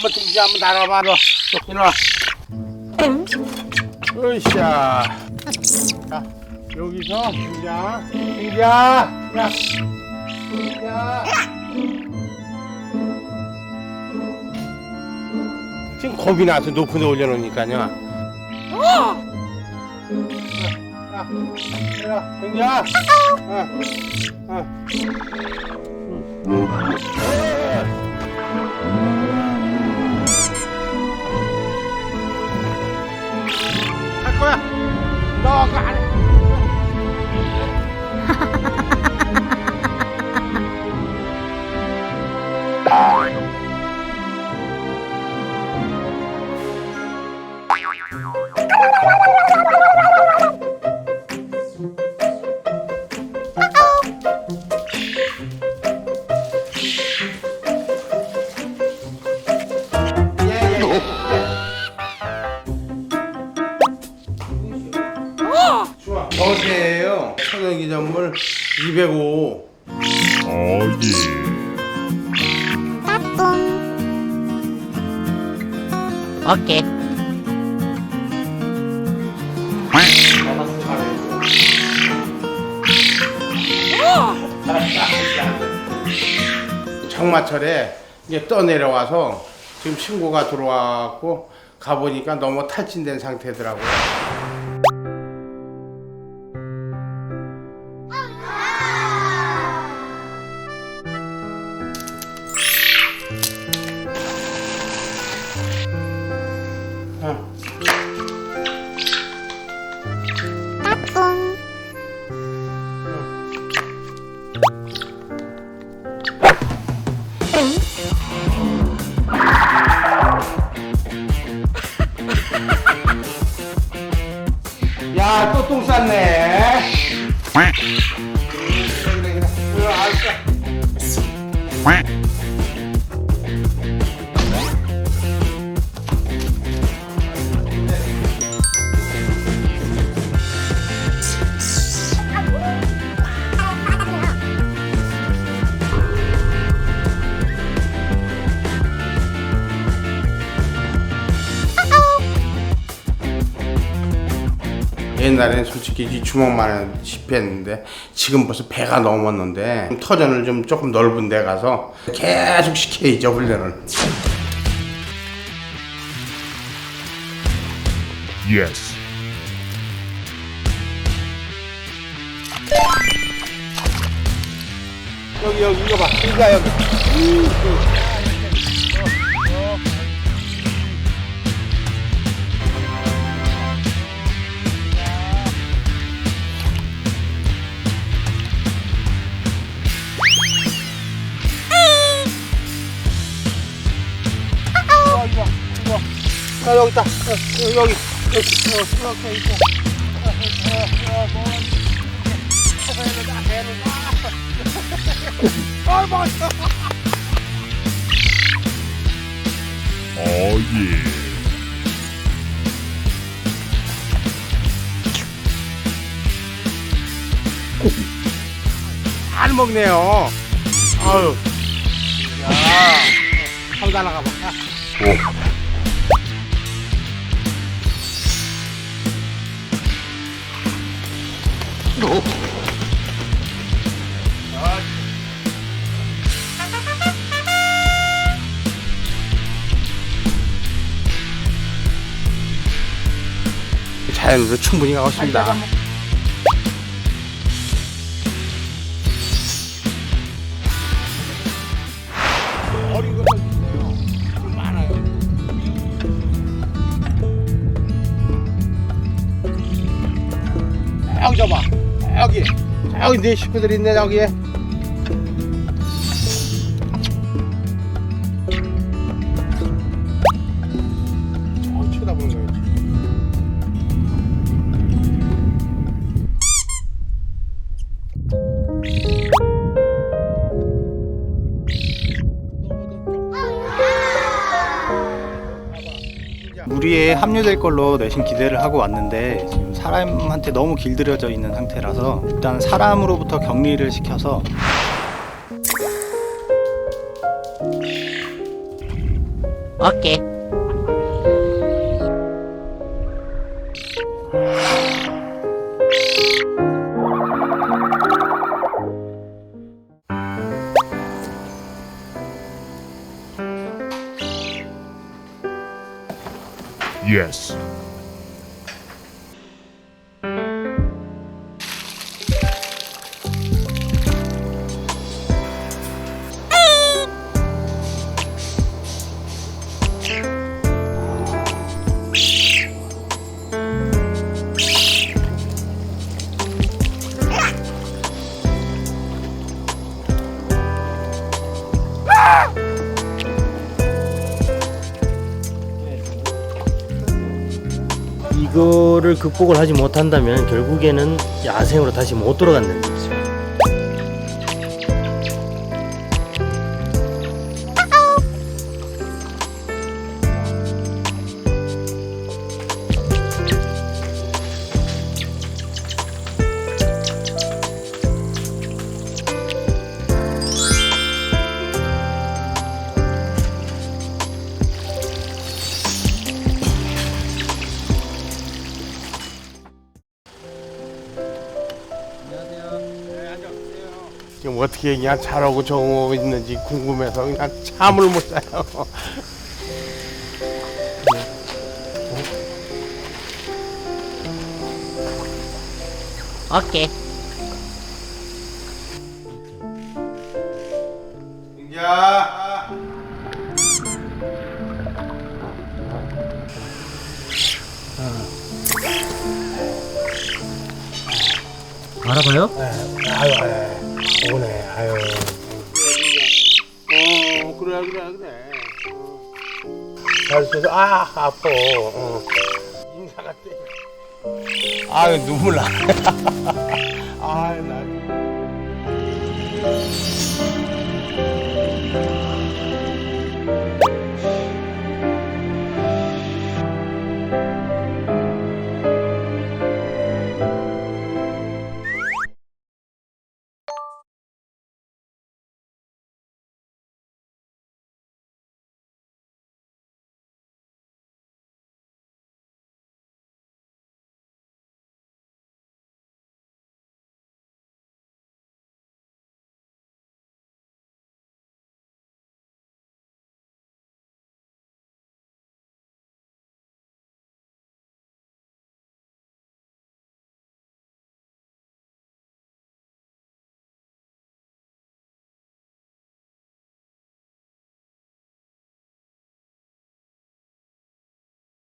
한번 등지 한번 날아봐 너 이리와 으쌰 자 여기서 등자 등자 야. 등자 지금 겁이 나서 높은 데 올려놓으니까요. 야, 야, 등자 어, 천연기념물 205. 오케이. 장마철에 이제 떠내려와서 지금 친구가 들어와갖고 가보니까 너무 탈진된 상태더라고요. 야, 또똥 쌌네. 그 옛날엔 솔직히 이 주먹만 씹혔는데 지금 벌써 배가 넘었는데 터전을 좀 조금 넓은 데 가서 계속 시켜야죠 훈련을. Yes. 여기 여기 이거 봐. 이거 여기 아, 여기 있다 어, 여기 여기 여기 어, 이렇게 있고 어, 어, 어, 뭐, 아. Oh yeah. 잘 먹네요. 아유. 야. 한번 날아가 봐. 야. 자연으로 충분히 많아요. 여기 줘봐. 여기. 여기 내 식구들 있네, 저기에. 저기 쳐다보는 거지. 무리에 합류될 걸로 내심 기대를 하고 왔는데 지금 사람한테 너무 길들여져 있는 상태라서 일단 사람으로부터 격리를 시켜서 오케이. Yes. 이거를 극복을 하지 못한다면 결국에는 야생으로 다시 못 돌아간다는 거죠. 지금 어떻게 그냥 잘하고 정하고 있는지 궁금해서 그냥 잠을 못 자요. 오케이. 야. 알아봐요? 아유, 아유, 오네, 아유. 어, 그래, 그래, 그래. 어. 잘 써서, 아, 아파. 어. 인사 같대. 아유, 눈물 나. 아유, 나.